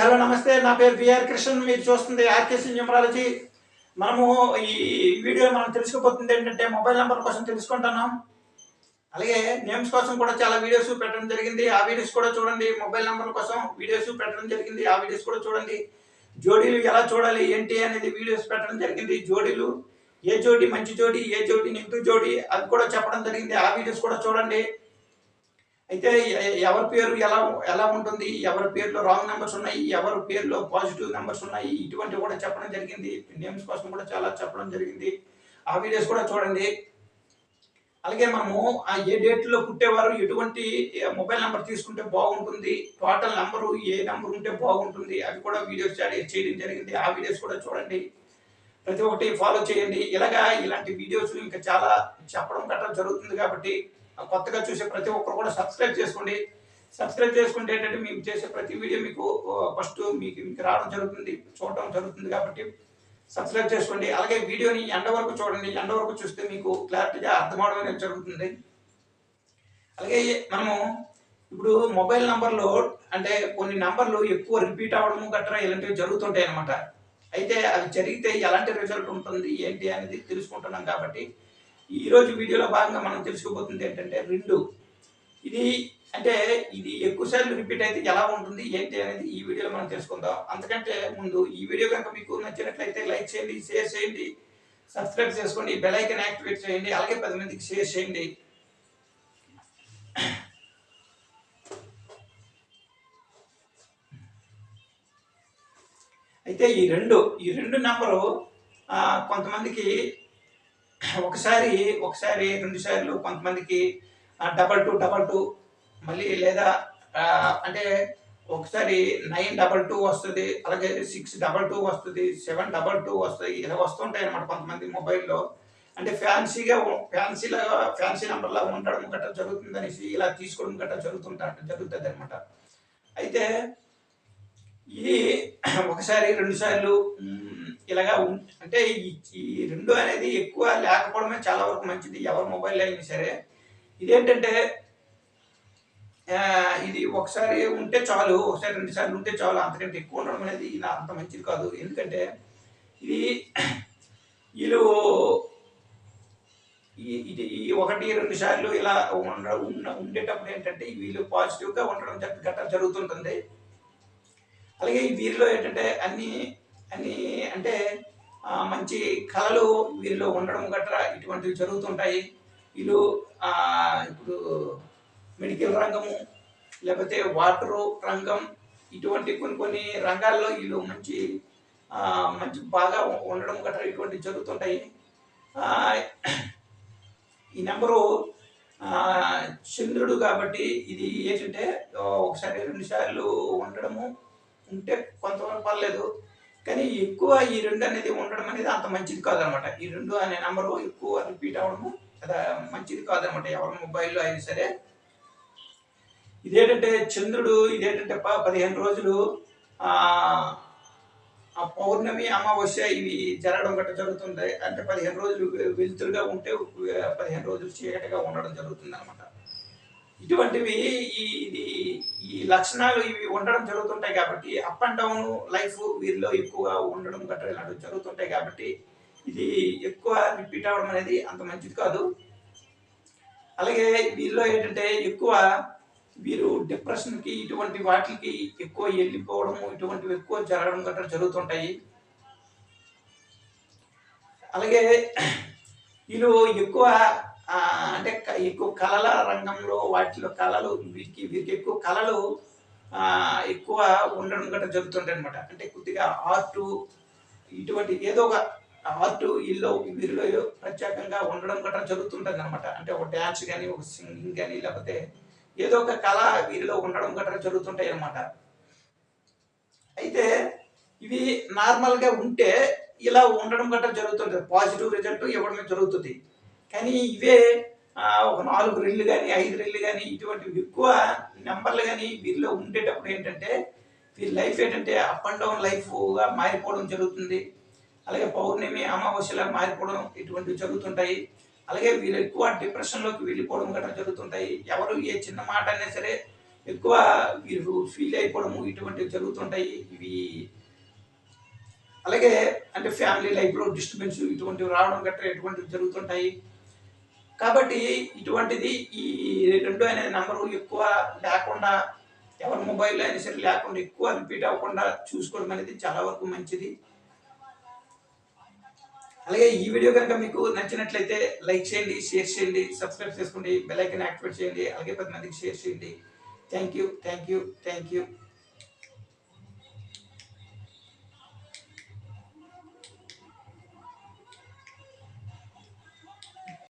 Hello నమస్తే. నా పేరు బిఆర్ కృష్ణన్. మీరు చూస్తుంది ఆర్కేసీ న్యూమరాలజీ. మనము ఈ వీడియో మనం తెలుసుకోబోతుంది ఏంటంటే మొబైల్ నెంబర్ కోసం తెలుసుకుంటున్నాం. అలాగే నేమ్స్ కోసం కూడా చాలా వీడియోస్ పెట్టడం జరిగింది. ఆ వీడియోస్ కూడా చూడండి. మొబైల్ నెంబర్ కోసం వీడియోస్ పెట్టడం జరిగింది. ఆ వీడియోస్ కూడా చూడండి. జోడీలు ఎలా చూడాలి ఏంటి అనేది వీడియోస్ పెట్టడం జరిగింది. జోడీలు ఏ జోడి మంచి జోడి ఏ జోడి నెగిటివ్ జోడి అది కూడా చెప్పడం జరిగింది. ఆ వీడియోస్ కూడా చూడండి. అయితే ఎవరి పేరు ఎలా ఎలా ఉంటుంది ఎవరి పేరులో రాంగ్ నెంబర్స్ ఉన్నాయి ఎవరి పేరులో పాజిటివ్ నెంబర్స్ ఉన్నాయి ఇటువంటివి కూడా చెప్పడం జరిగింది. నేమ్స్ కోసం కూడా చాలా చెప్పడం జరిగింది. ఆ వీడియోస్ కూడా చూడండి. అలాగే మనము ఆ ఏ డేట్లో పుట్టేవారు ఎటువంటి మొబైల్ నెంబర్ తీసుకుంటే బాగుంటుంది టోటల్ నెంబరు ఏ నెంబర్ ఉంటే బాగుంటుంది అవి కూడా వీడియోస్ చేయడం జరిగింది. ఆ వీడియోస్ కూడా చూడండి. ప్రతి ఒక్కటి ఫాలో చేయండి. ఇలాగా ఇలాంటి వీడియోస్ ఇంకా చాలా చెప్పడం గట్రా జరుగుతుంది కాబట్టి కొత్తగా చూసే ప్రతి ఒక్కరు కూడా సబ్స్క్రైబ్ చేసుకోండి. సబ్స్క్రైబ్ చేసుకుంటే ఏంటంటే మేము చేసే ప్రతి వీడియో మీకు ఫస్ట్ మీకు మీకు రావడం జరుగుతుంది చూడడం జరుగుతుంది కాబట్టి సబ్స్క్రైబ్ చేసుకోండి. అలాగే వీడియోని ఎండ వరకు చూడండి. ఎండ వరకు చూస్తే మీకు క్లారిటీగా అర్థమవడం అనేది జరుగుతుంది. అలాగే మనము ఇప్పుడు మొబైల్ నంబర్లో అంటే కొన్ని నంబర్లు ఎక్కువ రిపీట్ అవ్వడము గట్రా ఇలాంటివి జరుగుతుంటాయి అనమాట అయితే అవి జరిగితే ఎలాంటి రిజల్ట్ ఉంటుంది ఏంటి అనేది తెలుసుకుంటున్నాం కాబట్టి ఈ రోజు వీడియోలో భాగంగా మనం తెలుసుకోబోతుంది ఏంటంటే రెండు. ఇది అంటే ఇది ఎక్కువసార్లు రిపీట్ అయితే ఎలా ఉంటుంది ఏంటి అనేది ఈ వీడియోలో మనం తెలుసుకుందాం. అంతకంటే ముందు ఈ వీడియో కనుక మీకు నచ్చినట్లయితే లైక్ చేయండి షేర్ చేయండి సబ్స్క్రైబ్ చేసుకోండి బెల్ ఐకన్ యాక్టివేట్ చేయండి అలాగే పది మందికి షేర్ చేయండి. అయితే ఈ రెండు ఈ రెండు నెంబరు కొంతమందికి ఒకసారి ఒకసారి రెండు సార్లు కొంతమందికి డబల్ టూ డబల్ టూ మళ్ళీ లేదా అంటే ఒకసారి నైన్ డబల్ టూ వస్తుంది అలాగే సిక్స్ డబల్ టూ వస్తుంది సెవెన్ డబల్ టూ వస్తుంది ఇలా వస్తుంటాయి అనమాట కొంతమంది మొబైల్లో. అంటే ఫ్యాన్సీగా ఫ్యాన్సీలాగా ఫ్యాన్సీ నెంబర్లా ఉండడం గట్రా జరుగుతుంది అనేసి ఇలా తీసుకోవడం గట్రా జరుగుతుంటా జరుగుతుంది అనమాట అయితే ఈ ఒకసారి రెండు సార్లు ఇలాగా అంటే ఈ రెండు అనేది ఎక్కువ లేకపోవడమే చాలా వరకు మంచిది. ఎవరి మొబైల్ అయినా సరే. ఇదేంటంటే ఇది ఒకసారి ఉంటే చాలు ఒకసారి రెండు సార్లు ఉంటే చాలు అంతకంటే ఎక్కువ ఉండడం అనేది ఇలా అంత మంచిది కాదు. ఎందుకంటే ఇది వీళ్ళు ఈ- ఇది ఈ ఒకటి రెండు సార్లు ఇలా ఉండ ఉండేటప్పుడు ఏంటంటే వీళ్ళు పాజిటివ్గా ఉండడం గట్ట జరుగుతుంటుంది. అలాగే వీరిలో ఏంటంటే అన్ని అని అంటే మంచి కళలు వీరిలో ఉండడం గట్రా ఇటువంటివి జరుగుతుంటాయి. వీళ్ళు ఇప్పుడు మెడికల్ రంగము లేకపోతే వాటరు రంగం ఇటువంటి కొన్ని కొన్ని రంగాల్లో వీళ్ళు మంచి మంచి బాగా ఉండడం గట్రా ఇటువంటివి జరుగుతుంటాయి. ఈ నెంబరు చంద్రుడు కాబట్టి ఇది ఏంటంటే ఒకసారి రెండు సార్లు ఉండడము ఉంటే కొంతవరకు పర్లేదు. కానీ ఎక్కువ ఈ రెండు అనేది ఉండడం అనేది అంత మంచిది కాదనమాట. ఈ రెండు అనే నెంబరు ఎక్కువ రిపీట్ అవ్వడము అది మంచిది కాదనమాట. ఎవరి మొబైల్లో అయినా సరే. ఇదేంటంటే చంద్రుడు ఇదేంటంటే పదిహేను రోజులు ఆ పౌర్ణమి అమావాస్య ఇవి జరగడం గట్రా జరుగుతుంది. అంటే పదిహేను రోజులు వెలుతురుగా ఉంటే పదిహేను రోజులు చీకటిగా ఉండడం జరుగుతుంది అనమాట ఇటువంటివి ఈ లక్షణాలు ఇవి ఉండడం జరుగుతుంటాయి కాబట్టి అప్ అండ్ డౌన్ లైఫ్ వీరిలో ఎక్కువగా ఉండడం గట్రా ఇలాంటివి జరుగుతుంటాయి కాబట్టి ఇది ఎక్కువ రిపీట్ అవ్వడం అనేది అంత మంచిది కాదు. అలాగే వీరిలో ఏంటంటే ఎక్కువ వీరు డిప్రెషన్కి ఇటువంటి వాటికి ఎక్కువ వెళ్ళిపోవడము ఇటువంటివి ఎక్కువ జరగడం గట్రా జరుగుతుంటాయి. అలాగే వీళ్ళు ఎక్కువ అంటే క- ఎక్కువ కళల రంగంలో వాటిలో కళలు వీరికి వీరికి ఎక్కువ కళలు ఎక్కువ ఉండడం గట్రా జరుగుతుంటాయి అనమాట అంటే కొద్దిగా ఆర్టు ఇటువంటి ఏదో ఒక ఆర్ట్ వీళ్ళు వీరిలో ఏదో ప్రత్యేకంగా ఉండడం గట్రా జరుగుతుంటుంది అనమాట అంటే ఒక డ్యాన్స్ కానీ ఒక సింగింగ్ కానీ లేకపోతే ఏదో ఒక కళ వీరిలో ఉండడం గట్రా జరుగుతుంటాయి అనమాట అయితే ఇవి నార్మల్గా ఉంటే ఇలా ఉండడం గట్రా జరుగుతుంటుంది పాజిటివ్ రిజల్ట్ ఇవ్వడమే జరుగుతుంది. కానీ ఇవే ఒక నాలుగు రెళ్ళు కానీ ఐదు రెళ్ళు కానీ ఇటువంటివి ఎక్కువ నెంబర్లు కానీ వీరిలో ఉండేటప్పుడు ఏంటంటే వీరి లైఫ్ ఏంటంటే అప్ అండ్ డౌన్ లైఫ్గా మారిపోవడం జరుగుతుంది. అలాగే పౌర్ణమి అమావాస్యలా మారిపోవడం ఇటువంటివి జరుగుతుంటాయి. అలాగే వీళ్ళు ఎక్కువ డిప్రెషన్లోకి వెళ్ళిపోవడం గట్రా జరుగుతుంటాయి. ఎవరు ఏ చిన్న మాట అయినా సరే ఎక్కువ వీరు ఫీల్ అయిపోవడము ఇటువంటివి జరుగుతుంటాయి. ఇవి అలాగే అంటే ఫ్యామిలీ లైఫ్లో డిస్టర్బెన్స్ ఇటువంటివి రావడం గట్రా ఇటువంటివి జరుగుతుంటాయి. కాబట్టి ఇటువంటిది ఈ రెండు అనే నెంబరు ఎక్కువ లేకుండా ఎవరి మొబైల్లో అయినా సరే లేకుండా ఎక్కువ రిపీట్ అవ్వకుండా చూసుకోవడం అనేది చాలా వరకు మంచిది. అలాగే ఈ వీడియో కనుక మీకు నచ్చినట్లయితే లైక్ చేయండి షేర్ చేయండి సబ్స్క్రైబ్ చేసుకోండి బెల్ ఐకన్ యాక్టివేట్ చేయండి అలాగే పది మందికి షేర్ చేయండి. Thank you thank you thank you.